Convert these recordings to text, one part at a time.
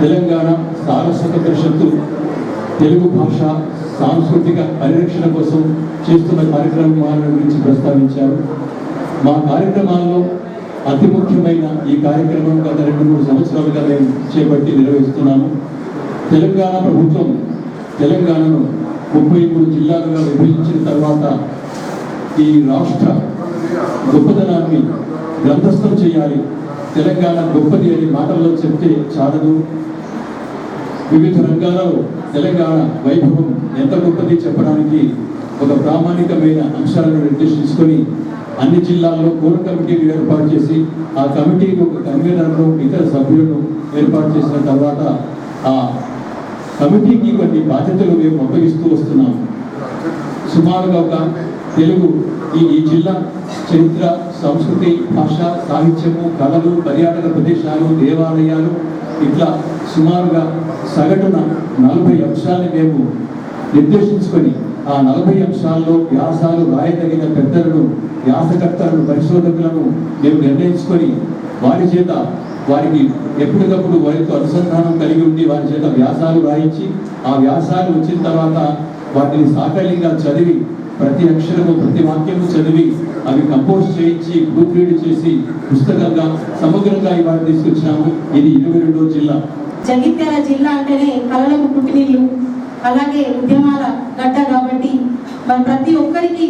తెలంగాణ సారస్వత పరిషత్తు తెలుగు భాష సాంస్కృతిక పరిరక్షణ కోసం చేస్తున్న కార్యక్రమాల గురించి ప్రస్తావించారు. మా కార్యక్రమాల్లో అతి ముఖ్యమైన ఈ కార్యక్రమం గత రెండు మూడు సంవత్సరాలుగా మేము చేపట్టి నిర్వహిస్తున్నాము తెలంగాణ ప్రభుత్వం తెలంగాణను ముప్పై మూడు జిల్లాలుగా విభజించిన తర్వాత ఈ రాష్ట్ర గొప్పతనాన్ని గ్రంథస్థం చేయాలి తెలంగాణ గొప్పది అని మాటల్లో చెప్తే చాలదు. వివిధ రంగాల్లో తెలంగాణ వైభవం ఎంత గొప్పది చెప్పడానికి ఒక ప్రామాణికమైన అంశాలను నిర్దేశించుకొని అన్ని జిల్లాల్లో కోర్ కమిటీలు ఏర్పాటు చేసి ఆ కమిటీకి ఒక కన్వీనర్ను ఇతర సభ్యులను ఏర్పాటు చేసిన తర్వాత ఆ కమిటీకి కొన్ని బాధ్యతలు మేము అప్పగిస్తూ వస్తున్నాం. సుమారుగా ఒక తెలుగు ఈ ఈ జిల్లా చరిత్ర సంస్కృతి భాష సాహిత్యము కళలు పర్యాటక ప్రదేశాలు దేవాలయాలు ఇట్లా సుమారుగా సగటున నలభై అంశాలని మేము నిర్దేశించుకొని ఆ నలభై అంశాల్లో వ్యాసాలు రాయదగిన పెద్దలను వ్యాసకర్తలను పరిశోధకులను మేము నిర్ణయించుకొని వారి చేత వారికి ఎప్పటికప్పుడు వారితో అనుసంధానం కలిగి ఉండి వారి చేత వ్యాసాలు రాయించి ఆ వ్యాసాలు వచ్చిన తర్వాత వాటిని సాకల్యంగా చదివి ప్రతి అక్షరము ప్రతి వాక్యము చదివి అవి కంపోజ్ చేయించి గ్రూప్ రీడ్ చేసి పుస్తకంగా సమగ్రంగా ఇవాళ తీసుకొచ్చాము ఇది ఇరవై రెండో జిల్లా. జగిత్యాల జిల్లా అంటేనే కళలకు పుట్టినీళ్ళు అలాగే ఉద్యమాల గడ్డ కాబట్టి. మరి ప్రతి ఒక్కరికి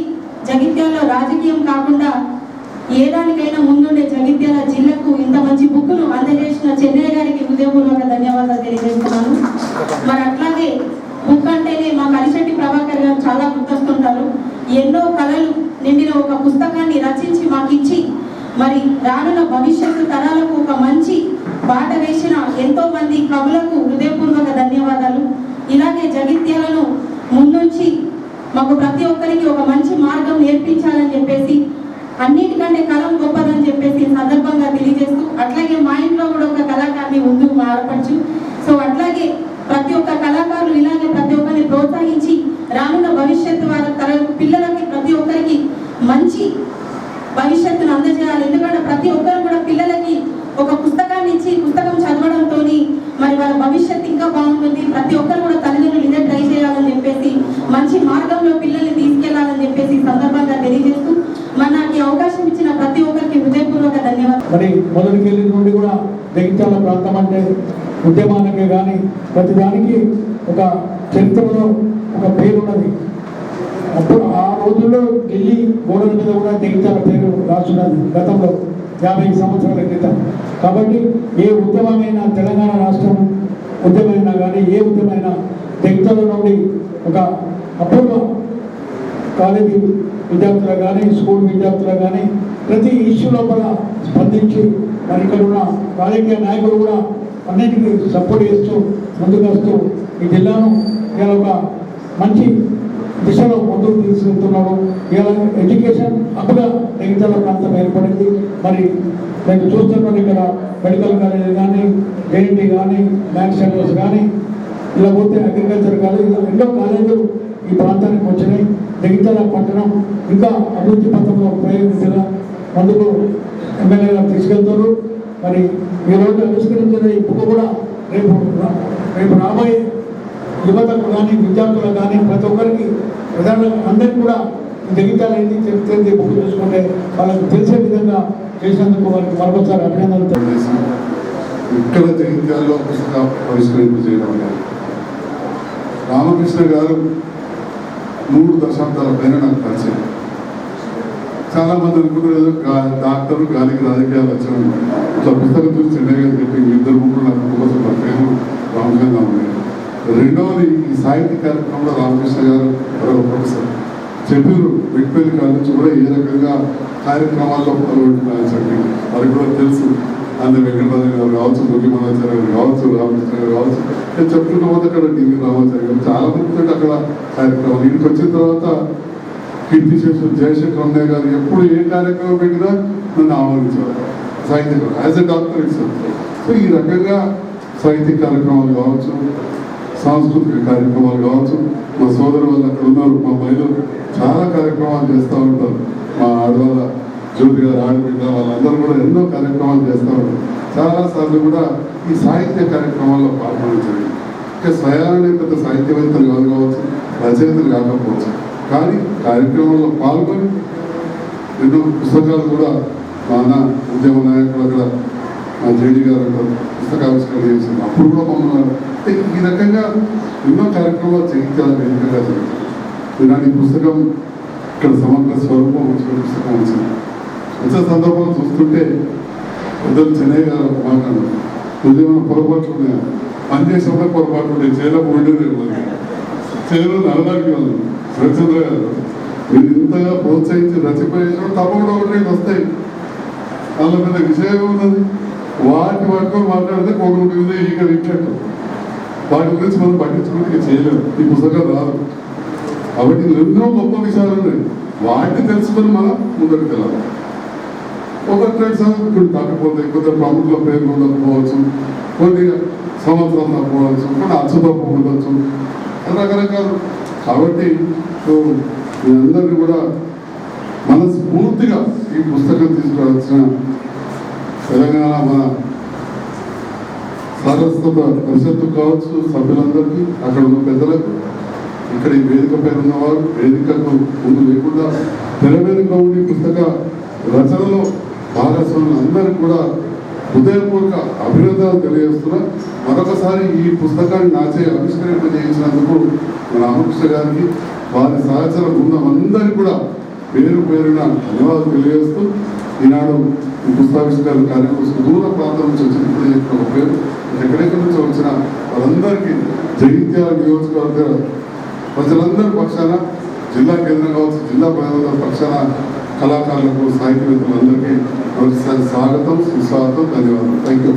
జగిత్యాలలో రాజకీయం కాకుండా ఏ దానికైనా ముందుండే జగిత్యాల జిల్లాకు ఇంత మంచి బుక్కును అందజేసిన చెన్నయ్య గారికి ఉద్యమంలో ధన్యవాదాలు తెలియజేస్తాను మరి అట్లాగే బుక్ అంటేనే ప్రభాకర్ గారు చాలా గుర్తొస్తుంటారు. ఎన్నో కళలు నిండిన ఒక పుస్తకాన్ని రచించి మాకు ఇచ్చి మరి రానున్న భవిష్యత్తు తరాలకు ఒక మంచి బాట వేసిన ఎంతో మంది కవులకు హృదయపూర్వక ధన్యవాదాలు. ఇలాగే జగిత్యాలను ముందుంచి మాకు ప్రతి ఒక్కరికి ఒక మంచి మార్గం నేర్పించాలని చెప్పేసి అన్నిటికంటే కలం గొప్పదని చెప్పేసి సందర్భంగా తెలియజేస్తూ అట్లాగే మా ఇంట్లో కూడా ఒక కళాకారుని ముందుకు మారపరచు. సో అట్లాగే ప్రతి ఒక్క కళాకారులు ఇలాగే ప్రతి ఒక్కరిని ప్రోత్సహించి రానున్న భవిష్యత్తు వారి తరం పిల్లలకి ప్రతి ఒక్కరికి మంచి భవిష్యత్తును అందజేయాలి. ఎందుకంటే ప్రతి ఒక్కరు కూడా పిల్లలకి ఒక పుస్తకాన్ని ఇచ్చి పుస్తకం చదవడంతో మరి వాళ్ళ భవిష్యత్తు ఇంకా బాగుంటుంది. ప్రతి ఒక్కరు కూడా తల్లిదండ్రులు ఇదే ట్రై చేయాలని చెప్పేసి మంచి మార్గంలో పిల్లల్ని తీసుకెళ్ళాలని చెప్పేసి సందర్భంగా తెలియజేస్తూ మరి నాకు ఈ అవకాశం ఇచ్చిన ప్రతి ఒక్కరికి హృదయపూర్వక ధన్యవాదాలు. మరి మొదటికెళ్ళి నుండి కూడా జగిత్యాల ప్రాంతం అంటే ఉద్యమానికి కానీ ప్రతిదానికి ఒక చరిత్రలో ఒక పేరు ఉన్నది అప్పుడు ఆ రోజుల్లో ఢిల్లీ గోడల మీద కూడా జగిత్యాల పేరు రాస్తున్నది గతంలో యాభై సంవత్సరాల క్రితం. కాబట్టి ఏ ఉద్యమమైన తెలంగాణ రాష్ట్రం ఉద్యమైనా కానీ ఏ ఉద్యమైనా జగిత్యాల నుండి ఒక అపూర్వ కాలేజీ విద్యార్థులు కానీ స్కూల్ విద్యార్థులు కానీ ప్రతి ఇష్యూ లోపల స్పందించి మరి ఇక్కడ ఉన్న రాజకీయ నాయకులు కూడా అన్నిటికీ సపోర్ట్ చేస్తూ ముందుకు వస్తూ ఈ జిల్లాను ఒక మంచి దిశలో ముందుకు తీసుకెళ్తున్నారు. ఇలా ఎడ్యుకేషన్ అప్పుగా జగిత్యాల ప్రాంతం ఏర్పడింది. మరి మేము చూస్తున్నాం ఇక్కడ మెడికల్ కాలేజ్ కానీ జేఎన్టీ కానీ మ్యాథ్స్ సెంటర్స్ కానీ ఇలా పోతే అగ్రికల్చర్ కాలేజ్ ఇలా ఎన్నో కాలేజీలు ఈ ప్రాంతానికి వచ్చినాయి. జగిత్యాల పట్టణం ఇంకా అభివృద్ధి పథంలో ప్రయోగించేలా ముందుకు ఎమ్మెల్యే గారు తీసుకెళ్తారు. మరి ఈరోజు ఆవిష్కరించిన ఈ బుక్ కూడా రేపు రేపు రాబోయే యువతకు కానీ విద్యార్థులకు కానీ ప్రతి ఒక్కరికి ప్రధానంగా అందరికీ కూడా ఈ జగిత్యాల ఏంటి చెప్తే బుక్ చూసుకుంటే వాళ్ళకు తెలిసే విధంగా చేసేందుకు వారికి మరొకసారి అభినందనలు తెలియజేస్తున్నాను. ఇక్కడ జగిత్యాలలో పుస్తకం పరిష్కరింపు చేయడం రామకృష్ణ గారు మూడు దశాబ్దాల పైన నాకు పరిచయం. చాలా మంది అనుకుంటారు డాక్టర్ గాలికి రాజకీయాలు వచ్చాను ఇట్లా పుస్తకం చూసి చెన్నై గారు చెప్పి ఇద్దరు ముగ్గురు నాకు కోసం నా రామకృష్ణ ఉన్నాయి రెండవది ఈ సాహిత్య కార్యక్రమంలో రామకృష్ణ గారు మరొక ప్రొఫెసర్ చెప్పారు. విట్పల్లి కాలేజ్ కూడా ఏ రకంగా కార్యక్రమాల్లో పాల్గొంటున్నారని వారికి కూడా తెలుసు. అందులో వెంకటరాజు గారు కావచ్చు ముఖ్యమంత్రి గారు కావచ్చు రామకృష్ణ గారు కావచ్చు నేను చెప్తున్న పోతే అక్కడ టీవీ రామాచార్య గారు. చాలా మంది అక్కడ కార్యక్రమాలు ఇంటికి వచ్చిన తర్వాత కీర్తి శేషు జయశంకర్ అన్నయ్య గారు ఎప్పుడు ఏ కార్యక్రమం పెట్టినా నన్ను ఆహ్వానించేవారు. సాహిత్య యాజ్ ఎ డాక్టర్ ఇచ్చారు సో ఈ రకంగా సాహిత్య కార్యక్రమాలు కావచ్చు సాంస్కృతిక కార్యక్రమాలు కావచ్చు మా సోదరు వాళ్ళు అక్కడ ఉన్నారు మా మహిళలు చాలా కార్యక్రమాలు చేస్తూ ఉంటారు. మా ఆడవాళ్ళ జ్యోతి గారు ఆడబిడ్డ వాళ్ళందరూ కూడా ఎన్నో కార్యక్రమాలు చేస్తూ ఉంటారు చాలాసార్లు కూడా ఈ సాహిత్య కార్యక్రమాల్లో పాల్గొనించండి ఇంకా స్వయాలనే పెద్ద సాహిత్యవేత్తలు కాదు కావచ్చు రచయితలు కాకపోవచ్చు. కానీ కార్యక్రమంలో పాల్గొని ఎన్నో పుస్తకాలు కూడా మా అన్న ఉద్యమ నాయకులు అక్కడ జేడి గారు పుస్తకావిష్కరణ చేసింది అప్పుడు కూడా మమ్మల్ని ఈ రకంగా ఎన్నో కార్యక్రమాలు జయించాలి వేదికగా జరుగుతుంది ఇలాంటి పుస్తకం ఇక్కడ సమగ్ర స్వరూపం వచ్చిన పుస్తకం వచ్చింది వచ్చే సందర్భంలో చూస్తుంటే పెద్దలు చెన్నై గారు ఒక మాట ఉద్యమం పొరపాట్లు ఉన్నాయా? పనిచేసేప్పుడు పొరపాట్లు ఉన్నాయి చేయలేక ఉండేది చేయడం నడవడానికి వాళ్ళు రచంద్ర గారు మీరు ఇంతగా ప్రోత్సహించి రచిపోయించడం తప్పకుండా ఒకటి వస్తాయి. వాళ్ళ మీద విషయం ఉన్నది. వాటి వరకు మాట్లాడితే ఒకటి మీద ఈగ విట్టినట్టు వాటి గురించి మనం పట్టించుకుంటే చేయలేము ఈ పుస్తకాలు రాదు. కాబట్టి ఎన్నో గొప్ప విషయాలు ఉన్నాయి. వాటిని తెలుసుకొని మనం ముందుకు వెళ్ళాలి. ఒక ట్రెండ్ చదువుకుంటుంది కాకపోతే కొంత ప్రముఖుల పేర్లు ఉండకపోవచ్చు కొన్ని సంవత్సరం తప్పవచ్చు కొన్ని అచ్చుతప్పు ఉండవచ్చు. రకరకాలు కాబట్టి మీ అందరినీ కూడా మనస్ఫూర్తిగా ఈ పుస్తకం తీసుకురావాల్సిన తెలంగాణ మన సారస్వత పరిషత్తు కావచ్చు సభ్యులందరికీ అక్కడ ఉన్న పెద్దలకు ఇక్కడ ఈ వేదిక పైన ఉన్నవారు వేదికకు ముందు లేకుండా తెర ఉండి పుస్తక రచనలో భాగస్వాములు అందరికీ కూడా హృదయపూర్వక అభినందనలు తెలియజేస్తున్నా. మరొకసారి ఈ పుస్తకాన్ని నాచే ఆవిష్కరింప చేయించినందుకు మన రామకృష్ణ గారికి వారి సహచర బృందం అందరికీ కూడా పేరు పేరున ధన్యవాదాలు తెలియజేస్తూ ఈనాడు ఈ పుస్తకావిష్కరణ కార్యక్రమం సుదూర ప్రాంతం నుంచి వచ్చిన ఇప్పుడు చెప్పిన ఒక పేరు ఎక్కడెక్కడి నుంచి వచ్చిన వాళ్ళందరికీ జగిత్యాల నియోజకవర్గ ప్రజలందరి పక్షాన జిల్లా కేంద్రం కావచ్చు జిల్లా ప్రజల పక్షాన కళాకారులకు సాహిత్యవేత్తలందరికీ స్వాగతం సుస్వాగతం ధన్యవాదాలు. Thank you